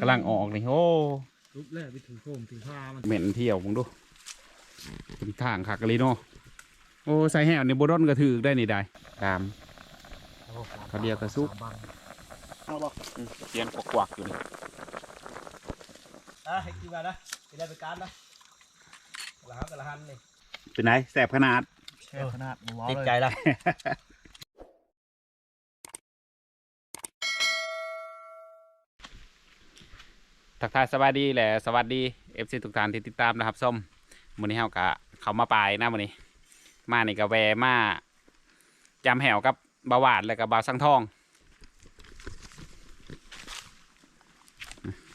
กำลังออกนี่โอ้ลุกแรกไปถึงโคมถึงผ้ามันเหม็นเที่ยวมึงดูเป็นทางขักกะลีโนโอ้ใส่แหวนี่บดอนก็ถือได้นี่ได้ตามเขาเรียกกระซุกบังเสียงกวักๆอยู่นี่อะให้กินกันนะกินได้ไปการนะกระหันกระหันนี่เป็นไงแสบขนาดแค่ขนาดติดใจละ ทักทายสวัสดีแหละสวัสดีเอฟซีทุกท่านที่ติดตามนะครับส้มมื้อนี้เฮากะเขามาปลายนะมื้อนี้ มานี่ก็แวะมายำแหวกับเบาหวานแล้วก็เบาสังทอง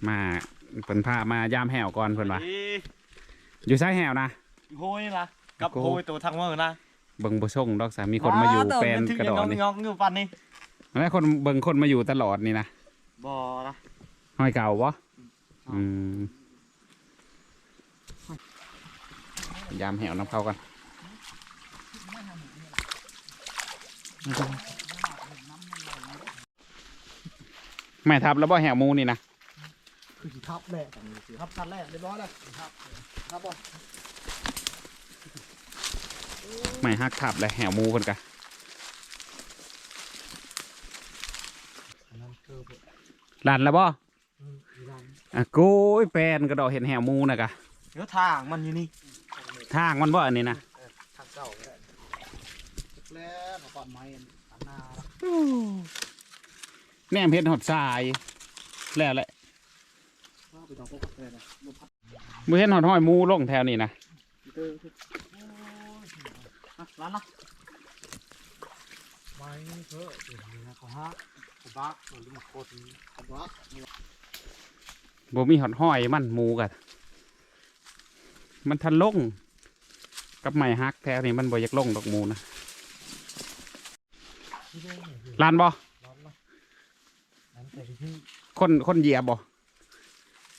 มาเพิ่นพามายามแหวก่อนเพิ่นว่าอยู่ใช้แหวนะโห้ยนะกับโอ้โห้ยตัวทางมือนะเบิ่งบ่ส่งดอกสามีคนมาอยู่ว้วแฟนถึงกระดอนยังนี่งองอยู่ปันนี่แล้วคนเบิ่งคนมาอยู่ตลอดนี่นะบ่นะห้อยเก่าบ่ อืมยามแหวน้ำเข้ากันแม่ทับแล้วบ่แหวหมูนี่นะคือสีทับแรกสีทับชั้นแรกเรียบร้อยแล้วสีทับทับบ่ไม่ฮักทับเลยแหวหมูเพิ่นกะอันนั้นคือลันแล้วบ่อืม อีรันอะโก้ยแฟนกระดอกเห็นแหวหมูนะกะเดี๋ยวทางมันอยู่นี่ทางมันบ่อันนี้นะทางเก่าเลยแล้วก่อนไม้อันหน้าแนมเห็นหอดทรายแล้วแหละว่าไปต้องพกเลยนะลมพัดมือเห็นหอดห้อยหมูลงแถวนี้นะเตอร์ร้านละไม้เถอะเดี๋ยวนี้นะเขาฮะเขาบ้าเขาลุงโคตรเขาบ้า บ่มีหอดห้อยมันหมูกะมันทันลงกับไม้ฮักแถวนี้มันบ่อยากลงดอกหมูนะที่ได้เนี่ยคือลานบ่ร้อนละน้ำแต่ที่คนคนเหยียบบ่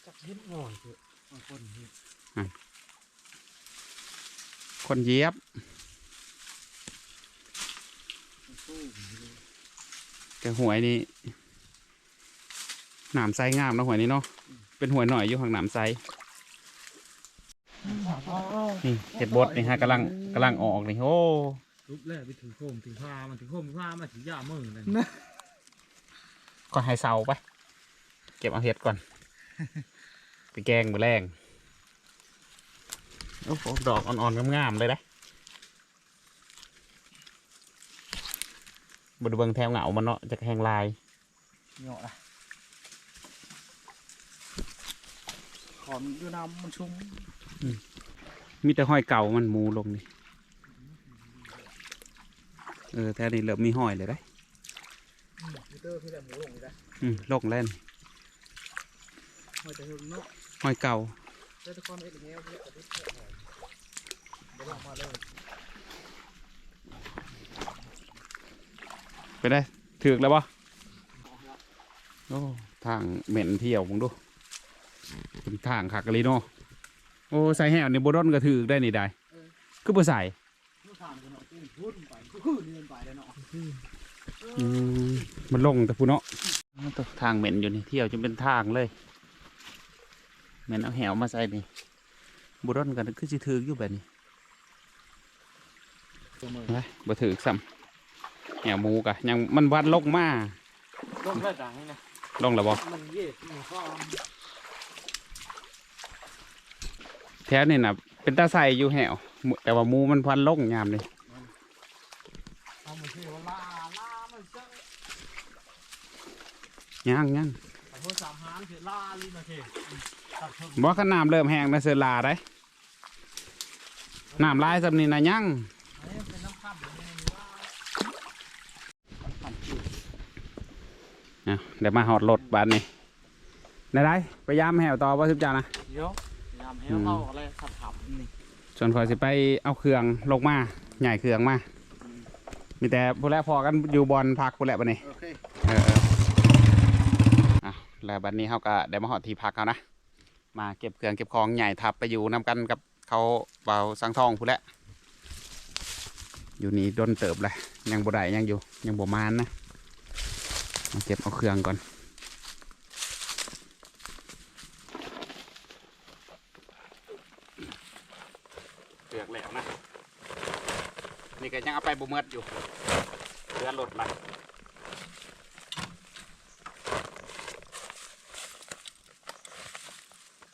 จับยิ้มหน่อยเถอะบางคนนี่คนเหยียบสู้แต่หวยนี่หนามไซงามเนาะหวยนี้เนาะ เป็นหวยหน่อยอยู่ข้างหนามไซนี่เห็ดบดนี่ฮะกำลังกำลังออกนี่โอ้ลุกแรกไปถึงโคมถึงผ้ามันถึงโคมถึงผ้ามาถึงยามือเลยก็ให้เสาไป เก็บเอาเห็ดก่อน ไปแกงมือแรงโอ้โหดอกอ่อนๆงามๆเลยนะบไดเบิงแถวเหงามันเนาะจะแหงลายเหงาะละ ขอนดูน้ำมันชุ่มมีแต่ห้อยเก่ามันหมูลงนี่ เออแถวนี้เริ่มมีห้อยเลยได้มิเตอร์พี่แต่หมูลงเลยอืมลงเล่นมันจะเห็นเนาะห้อยเก่าเจ้าตะกอนเอ็ดอย่างเงี้ยเยอะกว่าที่เพื่อนหน่อยเดี๋ยวลองมาเลยไปได้ถือกแล้วปะโอ้ทางเหม็นเที่ยวมึงดู เป็นทางขักกะลีโนโอ้ใส่แหวในี่บดอนก็ถือได้นี่ได้คือบ่ใส่ผู้ผ่านกันเนาะขึ้นไปขึ้นเดินไปเลยเนาะอืมมันลงแต่ผู้เนาะทางเหม็นอยู่นี่เที่ยวจนเป็นทางเลยเหม็นเอาแหวมาใส่นี่บดอนกันคือสิถืออยู่แบบนี้มือไปบ่ถือซ้ำแหวหมูกะยังมันวัดลงมาต้นกระดังนี่นะลงแล้วบอ แถวนี่นะเป็นตาใสอยู่แหวแต่ว่ามูมันพันลงยามนี่เอามเที่ยวลาลามันเจ้าย่างย่างแต่พวกสามหานามเที่ยวตัดเพิ่มบ่ขน้ำเริ่มแห้งนะเสือลาได้น้ำลายสำนีนะย่างอันนี้เป็นน้ำข้ามอย่างเดี๋ยวมาหอดรถบ้านนี่ได้ได้ไปยามแหวต่อว่าสิบจานะเดี๋ยว ยามให้เราอะไรขับขับนี่ส่วนคอยสิไปเอาเครื่องลงมาใหญ่เครื่องมา มีแต่ผู้แรกพอกันอยู่บอลพักผู้แรกบันนี้โอเคเออเอออะแล้วบัดนี้เขาก็ได้มาหอดที่พักเขานะ มาเก็บเครื่องเก็บของใหญ่ทับไปอยู่นำกันกับเขาเบาสังทองผู้แหละอยู่นี่ด้นเติบเลยยังบ่ได้ยังอยู่ยังบ่มานนะมาเก็บเอาเครื่องก่อน สือกแล้วนะ นี่ ก็ยังเอาไปบ่เมิดอยู่เรือรถละ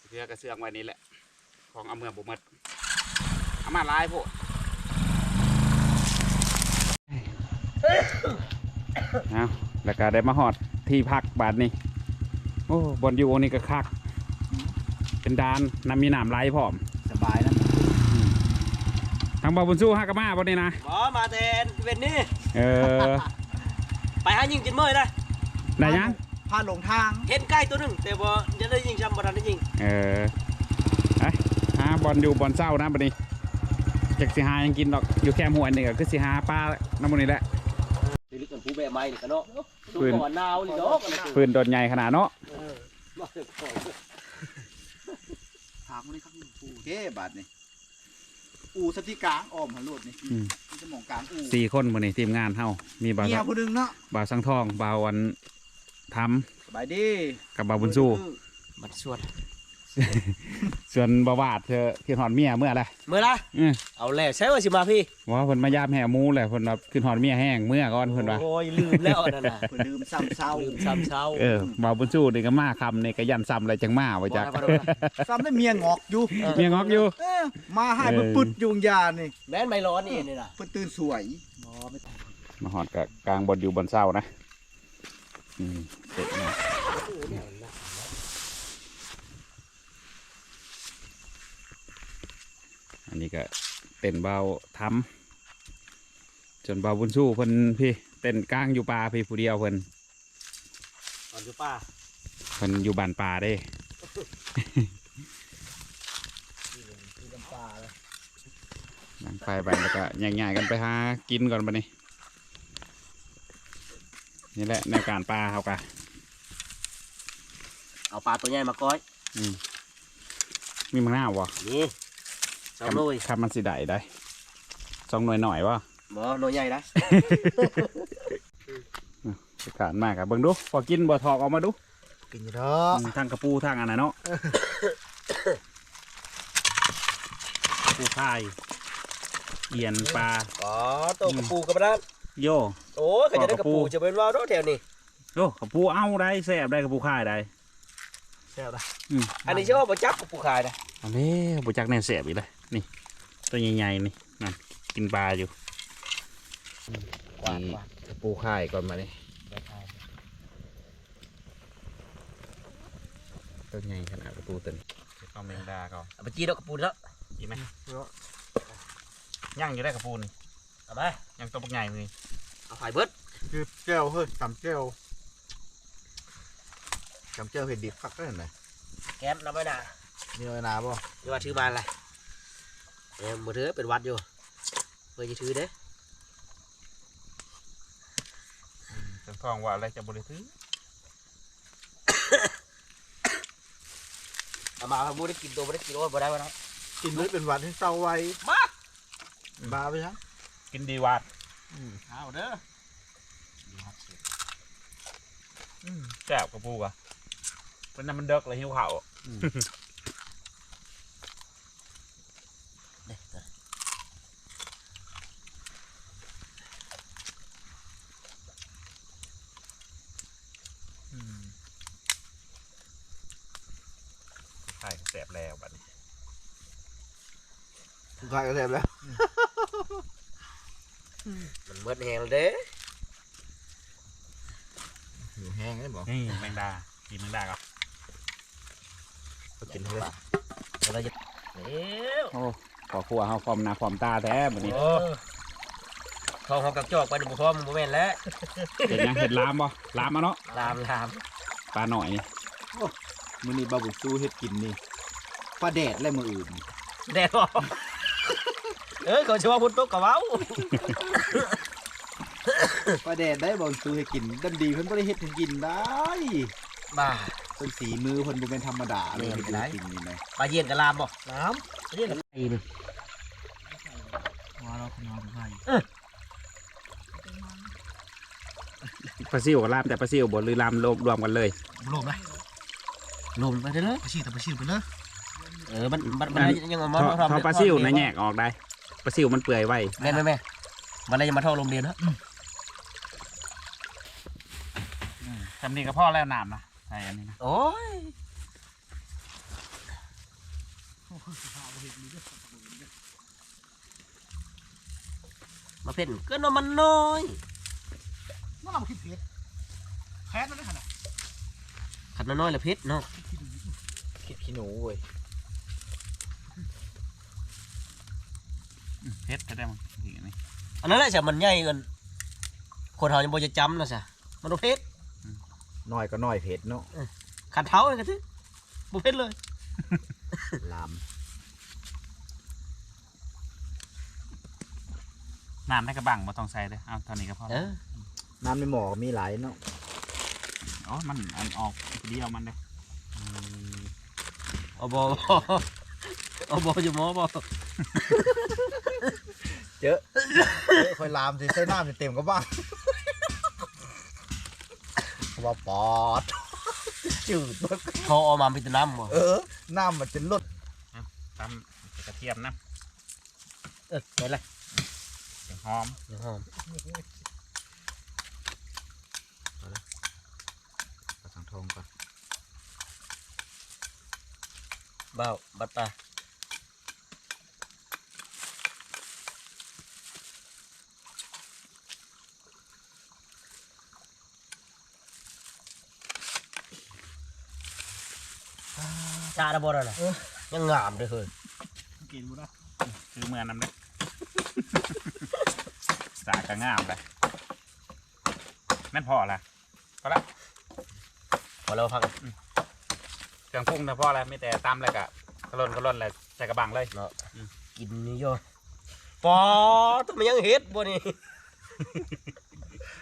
เรือกระเสืองไว้นี่แหละ ของเอาเมืองบ่เมิดเอามาลายพวกเอาแล้วก็ได้มาหอดที่พักบาทนี้โอ้บอนอยู่นี่ก็คัก เป็นดานน้ำมีน้ำไหลพร้อม ทางบาบุญสู้ฮักกะมาบนนี้นะบอมาแทนเวนนี่เออไปหายิงจินเมยนะได้ยังพาหลงทางเห็นใกล้ตัวหนึ่งแต่บ่จะได้ยิงช้ำบ่ทันได้ยิงเออไอ้หาบอลอยู่บอลเศร้านะบัดนี้จากสิหายังกินดอกอยู่แค่หวยนี่ก็คือสิหาปลาน้ำมันนี่แหละนี่ลึกกันผู้แบะไม้นี่กันเนาะดูปืนก่อนหนาวนี่ดอกอะไรปืนโดนใหญ่ขนาดเนาะเออมาเถอะก่อนถามคนนี้ครับอูเก้บาทนี่ อูสติกลางอ้อมหันโลดนี่อืม มันจะมองกลางอูสี่คนบันนี้ทีมงานเฮามีบ่าวเมียผู้หนึงเนาะบ่าวสังทองบ่าววันทสบายดีกับบ่าวบุญสู้ บัดสวด ส่วนบ่าววาดเธอขึ้นหอดเมียเมื่อไรเมื่อไรอือเอาแล้วใช่ว่าสิมาพี่ว่าเพิ่นมายามแห่หมูแหละเพิ่นว่าขึ้นหอดเมียแห้งเมื่อก่อนเพิ่นว่า โอ้ยลืมแล้วอันนั่นน่ะเพิ่นลืมซ้ำเศร้าลืมซ้ำเช้าเออบ่าวบุญสู้นี่ก็มาคำนี่ก็ยันซ้ำอะไรจังมาไว้จักบ่ได้บ่ได้ซ้ำได้เมียงอกอยู่เมียงอกอยู่ เอ้อมาให้เออเพิ่นปึดยุงยานี่แม่นไม่ร้อนนี่นี่น่ะเพิ่นตื่นสวยอ๋อไม่ต้องมาหอดกับกลางบนอยู่บนเศร้านะอืมเสร็จนะ อันนี้ก็เต้นเบาทำจนเบาบุญสู้เพิ่นพี่เต้นกลางอยู่ป่าพี่ผู้เดียวเพิ่นก่อนอยู่ป้าเพิ่นอยู่บ้านป่าเด้ที่ลำปาเลยนั่งไปไปแล้วก็แยกๆกันไปหากินก่อนบัดนี้นี่แหละในการป่าเขากะเอาปลาตัวใหญ่มาก้อยมีมังหน้าวะนี่ สองหน่วยครับมันสิได้ได้สองหน่วยหน่อยวะบ่หน่วยใหญ่นะสกานมากอะเบิ่งดูพอกินบ่ถอกออกมาดูกินอยู่เด้ออืมทางกระปูทางอันไหนเนาะปูพายเอียนปลาอ๋อตัวกระปูกับนั้นโยโอ้ยก็จะได้กระปูกระปูจะเป็นว่าวเนาะแถวนี้โยกระปูเอาได้แซ่บได้กระปูคายได้ แซ่บนะอืมอันนี้ชื่อว่าบ่จับกระปูขายนะอันนี้บุจักแน่แซ่บอีกเลยนี่ตัวใหญ่ๆนี่นั่นกินปลาอยู่กวาดกวาดกระปูคายก่อนมาดิตัวใหญ่ขนาดกระปูตัวนี้เอาแมงดาก่อนเอาไปจีดอกกระปูแล้วกินไหมย่างอยู่ได้กระปูนี่เอาไปย่างตัวปักใหญ่เลยเอาไฟเบิดคือแก้วเฮ้ยสามแก้ว สามแก้วเห็ดดิบคักได้เห็นไหมแก๊สน้ำไว้น่ะมีเวลาบ่อย่าว่าถือมาอะไรเอ็มบ่ถือเป็นวัดอยู่เพื่อจะถือเด้จะทองว่าอะไรจะบริสุทธิ์เอามาบ่ได้กินตัวบ่ได้กินโอ้ยบ่ได้บ่ได้กินเลยเป็นหวัดให้เศร้าไว้มาบาไปยังกินดีวัดเอาเด้อแซ่บกระปูอะ เป็นน้ำมันเด็กเลยหิวข้าวเด้อใช่แซ่บแล้วบัดนี้ทุกทายก็แทบแล้ว มันเบิดแหงแล้วเด้หิวแห้งได้บ่นี่แมงดากินแมงดาก่อ นก็กินให้เลยเดี๋ยวเราจะเร็วโอ้ขอครัวเฮาฟอมหน้าฟอมตาแท้บัดนี้โอ้ทองเขากับจอกไปนี่บ่พร้อมบ่แม่นแล้วเห็นยังเห็ดลามบ่ลามมาเนาะลามลามปลาหน่อยนี่มื้อนี้บาบุสู้เฮ็ดกินนี่ปลาแดดและมื้ออื่นแดดบ่เอ้ยเขาชื่อว่าพุ่นตกกะเว้าปลาแดดได้บาบุสู้เฮ็ดกินดํดีเพิ่นบ่ได้เฮ็ดให้กินได้ บ้าเพิ่นสีมือเพิ่นบ่แม่นธรรมดาเลยแม่นเฮ็ดไรให้กินนี่นะปลาเย็นกับลามบ่ลามปลาเย็นกับไอ้นี่ว่าเราขนมให้ปลาซิวกับลามแต่ปลาซิวบ่หรือลามรวมรวมกันเลยลมนะลมไปเด้อไปฉีดแต่ไปฉีดไปเลยเออมันมันมันยังมาทอทอปลาซิวนะแยกออกได้ปลาซิวมันเปื่อยไว้แม่แม่แม่มันเลยยังมาท่อลมเรียนฮะทำนี่ก็พ่อแล้วน้ำนะใส่อันนี้นะโอ้ยมาเพ่นก็นมันน้อยน่าเราคิดเพชรแพ้นั่นได้ขนาดขัดน้อยๆละเพชรเนาะคิดขี้หนูเว้ยเพชรก็ได้มั้งอีกอันนี้อันนั้นแหละจ้ะมันใหญ่เกินคนเขายังบ่จะจำนะจ้ะมันบ่เพชร น้อยก็น้อยเพชรเนาะขัดเท้าเลยกันสิบ่เพชรเลยลามน้ำได้กระบังมาต้องใส่เลยเอาเท่านี้ก็พอเออน้ำในหมอก็มีหลายเนาะอ๋อมันอันออกเดียวมันเลยเอาบ่เอาบ่อยู่หมอบ่เจอคอยลามสิใส่น้ำจะเต็มก็บ้าง ว่าปอด จืดมากเขาเอามาเป็นน้ำบ่เออ น้ำมันจะลดตำกระเทียมนะเออไปเลยเสียงหอมเดี๋ยวหอมกระสังทองก่อนเบ้าบัดตา ชาดะบ่ได้น่ะยังงามเด้อเฮ้ยกินบุนะคือเมือนน้ำเลยสากระง่ามเลยแม่นพอละพอละพอแล้วพักเครื่องปรุงนะพ่อแล้วไม่แต่ตำเลยกะกระล่นกระล่นเลยใส่กระบังเลยเนาะอืมกินนี่โยปอดมันยังเฮ็ดบ่นี่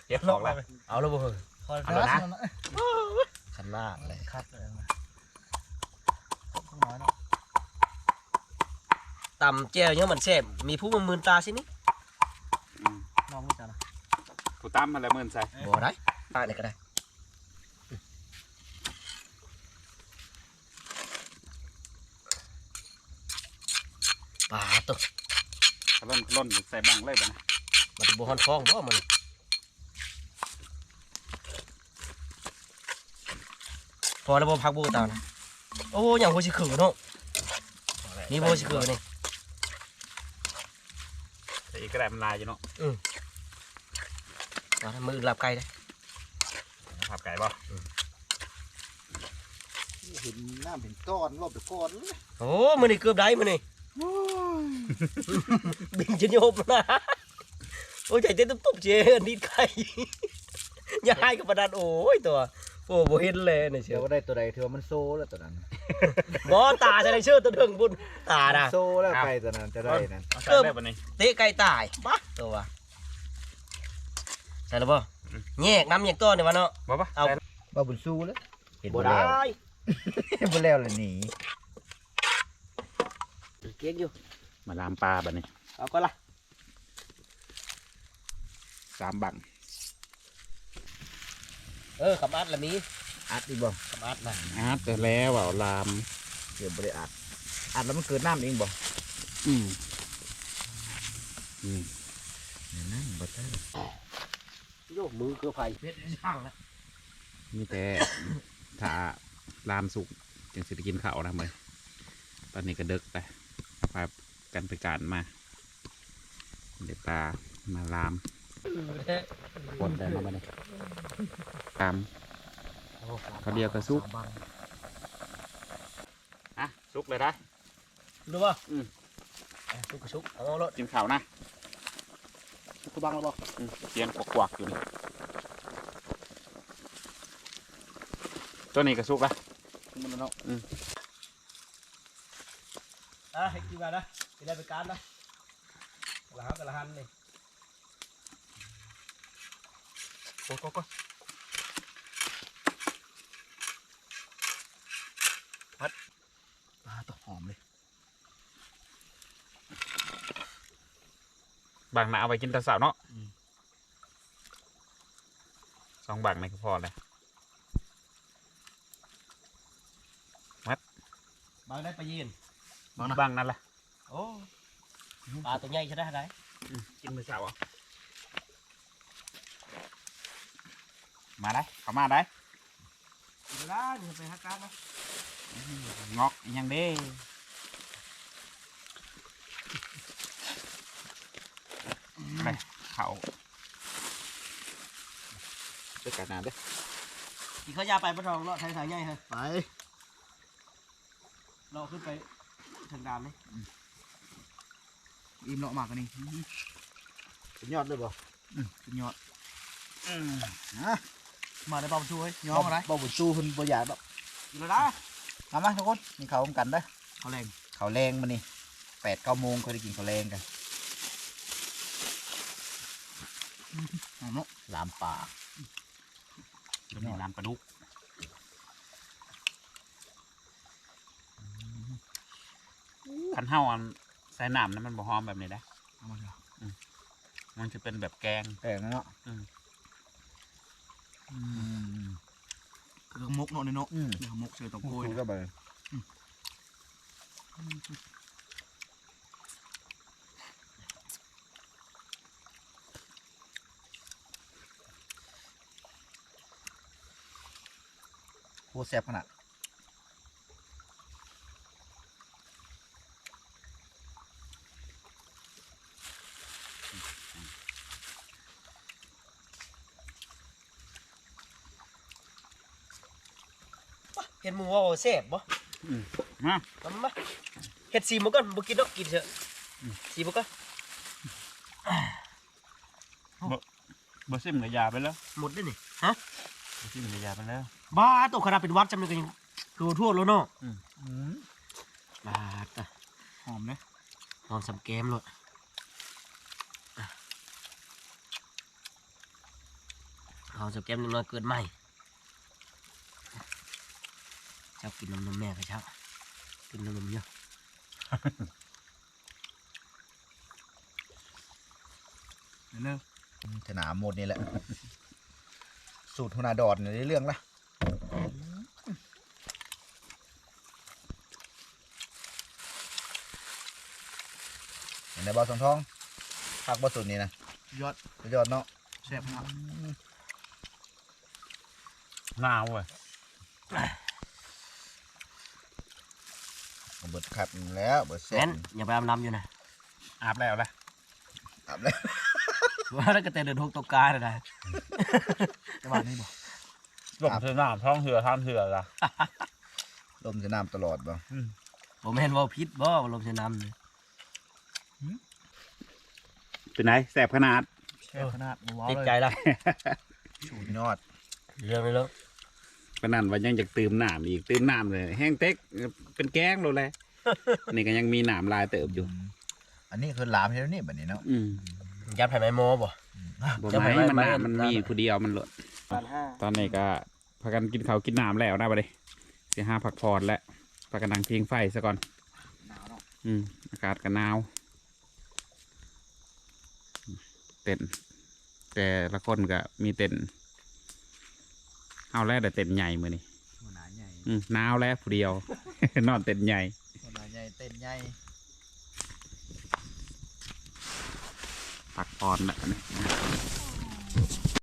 เก็บออกแล้วเอาแล้วบ่เฮ้ยเอาแล้วนะขันหน้าเลยคัดเลยมาน้อยเนาะ ตำแจ่วยังมันแซ่บมีผู้มามืนตาสินี่อืมน้องมึงจ้านะกูตั้มมาแล้วมื่นใส่บ่ได้ตาเนี่ยก็ได้ปลาตกกระล่นกระล่นใส่บังเลยบ่นะมันจะบ่ฮอนฟ้องบ่มันพอแล้วบ่พักบ่ตานะโอ้ยังบ่สิคือเนาะนี่บ่สิคือนี่แต่อี กกระไดมันลายอยู่เนาะว่ามือหลับไก่ได้ผับไก่บ่เห็นน้ำเห็นก้อนรอบเดี๋ยวก้อนเลยโอ้มื้อนี้เกือบได้มื้อนี้บินจะโยบนะโอ้ยใจเต้นตุ๊บๆเจอันนี้ไก่อย่าให้กับประดานโอ้ยตัวโอ้บ่เห็นเลยนี่เชีเดี๋ยยววว่าได้ตัวใดเธอมันโซ่แล้วตัวนั้น บ่ตาจะได้เชื่อตัวเถิงบุญตาน่ะโซ่แล้วไก่ตัวนั้นจะได้นั่นเอาใส่ได้บ่นี่เตะไก่ตายบ้าตัวใช่แล้วบ่แยกน้ำแยกตัวนี่วะเนาะ บ่ปะเอาใส่บ้าบุญสู้แล้วเห็นบ่บ่ได้แล้วเห็นบ่แล้วเลยหนีเก๊กอยู่ มาลามปลาบ่นี่เอาก็ละสามบังเออขับอัดละมีอัดอีกบ่ขับ อัดนะอาร์ตแต่แล้วเอาลามเดี๋ยวบ่ได้อัดอัดแล้วมันเกิดน้ำเองบ่อืมอืมนั่นบ่ได้โยกมือเกือบไฟเพชรช่างแล้วมีแต่ถ้าลามสุกจึงสิได้กินข้าวนะเมยตอนนี้ก็เดึกไปเอาพากันไปการมาเดี๋ยวปลามาลามปนได้มาบ่นี่ตาม เขาเดียวกับซุปอะสุกเลยได้ดูป่ะอืมชุกกระชุกเอารถกินข้าวนะกูบังแล้วบ่อืมเสียงกวักๆอยู่นี่ตัวนี้ก็สุกละมันเนาะอะให้กินมานะกินได้ไปการนะกระหันกระหันนี่โอ้ก็ปลาตัวหอมเลย บางหนาเอาไปกินแตะสาวเนาะสองบางในก็พอเลยบางได้ไปยื นบางนั่นแหละโอ้ปลาตัวใหญ่ใช่ได้ไหมกินมือเสาอะมาได้เข้ามาได้เวลาเนี่ยไปหาการนะงอกอีหยังเด้ไปเขาเจะกันนานเด้อที่เขายาไปปะทองเลาะไทยสายใหญ่ฮะไปเลาะขึ้นไปทางดามนี่อิ่มเนาะมากกว่านี้สุดยอดเลยบ่อืมสุดยอดอืมนะมาได้เบาช่วยย้อมอะไรบ่บุญสู้เพิ่นบ่อยากดอกอยู่แล้วนะมามาทุกคนนี่ข้าวกันเด้อเขาแรงข้าวแรงมานี่แปดเก้าโมงเขาได้กินข้าวแรงกัน เอาเนาะลามป่าจะมีน้ำปลาดุกคันเฮาอันใส่น้ำนั้นมันบ่หอมแบบนี้ได้เอามาเถอะมันจะเป็นแบบแกงแปลกนะเนาะอืมอืมคือมกเนาะเนาะอืมเดี๋ยวมกเสือตะโกคุยยก็เบ ตรแซ่บขนาดเห็นหมูว่าแซ่บบ่มามามาเฮ็ดซีมันก่อนบ่กินดอกกินเถอะซีมันก่อนบ่ซิมกับยาไปแล้ว หมดได้นี่ฮะบ่ซิมกับยาไปแล้ว บ้าตกขนาดเป็นวัดจำเลยก็ยังคือทั่วแล้วเนาะอืมบาดอะหอมนะหอมสำแกมเลยอะหอมสำแกมนิดหน้อยเกินใหม่เจ้ากินนมนมแม่กับเช้ากินนมนมเยอะเนื้อขนาดหมดนี่แหละ สูตรหัวหนาดอดในเรื่องละเห็น ในบอสองทองผักบอสุดนี่นะยอดสุดยอดเนาะแซ่บครับหนาวเว้ยเอาเบิดขัดแล้วเบิดเส้แม่นนอย่าไปอาบน้ำอยู่นะอาบแล้วละอาบแล้วว่าแล้วก็แต่เดินทกตกกาเลยนะจังหวะนี้บ่ลมเสือน้ำท้องเหือท่านเหือละลมจะน้ำตลอดบ่ผมเห็นว่าพิษบ่ว่าลมเสียน้ำเลย เป็นไงแสบขนาด แค่ขนาดว้าวติดเลยใจละสูตรยอดเรื่องเลยแล้วขนาดว่ายังอยากตื่มน้ำอีกตื่มน้ำเลย แห้งเต็กเป็นแกงเลย นี่ก็ยังมีน้ำลายเติบอยู่ อันนี้คือหลามเท่านี้แบบนี้เนาะอืมยัดไผ่ไม้โมบ่ บ่จะไหมไปมันไว้น้ำไว้มันมีผู้เดียวมันหลดพันห้าตอนนี้ก็พากันกินข้าวกินน้ำแล้วนะบัดนี้สิห้าผักพอดแล้วพากันนั่งพิงไฟซะก่อนหนาวเนาะอืมอากาศก็หนาว เต็นท์แต่ละคนก็มีเต็นท์เอาแล้วแต่เต็นท์ใหญ่มือนี่หัวหนาใหญ่อืมหนาวแล้วผู้เดียว นอนเต็นท์ใหญ่หัวหนาใหญ่เต้นใหญ่พักผ่อนแล้วนะ